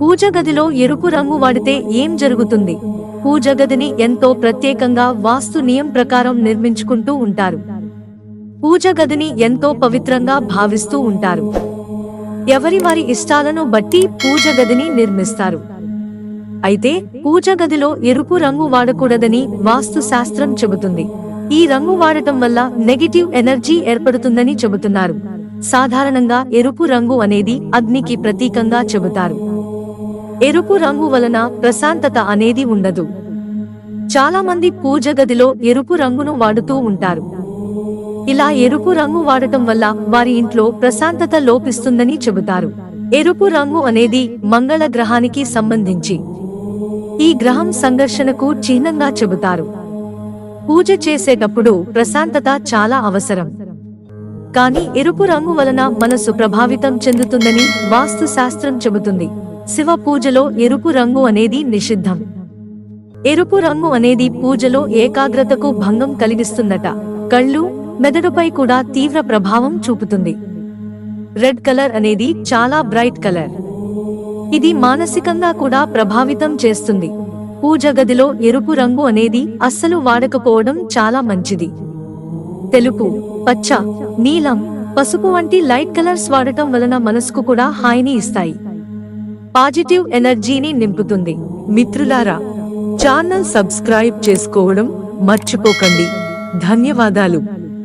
పూజ గదిలో ఎరుపు రంగు వాడితే ఏం జరుగుతుంది? పూజ గదిని ఎంతో ప్రత్యేకంగా వాస్తు నియం ప్రకారం నిర్మించుకుంటూ ఉంటారు. పూజ గదిని ఎంతో పవిత్రంగా భావిస్తూ ఉంటారు. ఎవరి వారి ఇష్టాలను బట్టి పూజ గదిని నిర్మిస్తారు. అయితే పూజ గదిలో ఎరుపు రంగు వాడకూడదని వాస్తు శాస్త్రం చెబుతుంది. ఈ రంగు వాడటం వల్ల నెగిటివ్ ఎనర్జీ ఏర్పడుతుందని చెబుతున్నారు. సాధారణంగా ఎరుపు రంగు అనేది అగ్నికి ప్రతీకంగా చెబుతారు. ఎరుపు రంగు వలన ప్రశాంతత అనేది ఉండదు. చాలా మంది పూజ గదిలో ఎరుపు రంగును వాడుతూ ఉంటారు. ఇలా ఎరుపు రంగు వాడటం వల్ల వారి ఇంట్లో ప్రశాంతత లోపిస్తుందని చెబుతారు. ఎరుపు రంగు అనేది మంగళ గ్రహానికి సంబంధించి. ఈ గ్రహం సంఘర్షణకు చిహ్నంగా చెబుతారు. పూజ చేసేటప్పుడు ప్రశాంతత చాలా అవసరం. కానీ ఎరుపు రంగు వలన మనసు ప్రభావితం చెందుతుందని వాస్తు శాస్త్రం చెబుతుంది. శివ పూజలో ఎరుపు రంగు అనేది నిషిద్ధం. ఎరుపు రంగు అనేది పూజలో ఏకాగ్రతకు భంగం కలిగిస్తుందట. కళ్ళు మెదడుపై కూడా తీవ్ర ప్రభావం చూపుతుంది. రెడ్ కలర్ అనేది చాలా బ్రైట్ కలర్. ఇది మానసికంగా కూడా ప్రభావితం చేస్తుంది. పూజ గదిలో ఎరుపు రంగు అనేది అస్సలు వాడకపోవడం చాలా మంచిది. తెలుపు పచ్చ నీలం పసుపు వంటి లైట్ కలర్స్ వాడటం వలన మనసుకు కూడా హాయిని ఇస్తాయి. పాజిటివ్ ఎనర్జీని నింపుతుంది. మిత్రులారా ఛానల్ సబ్స్క్రైబ్ చేసుకోవడం మర్చిపోకండి. ధన్యవాదాలు.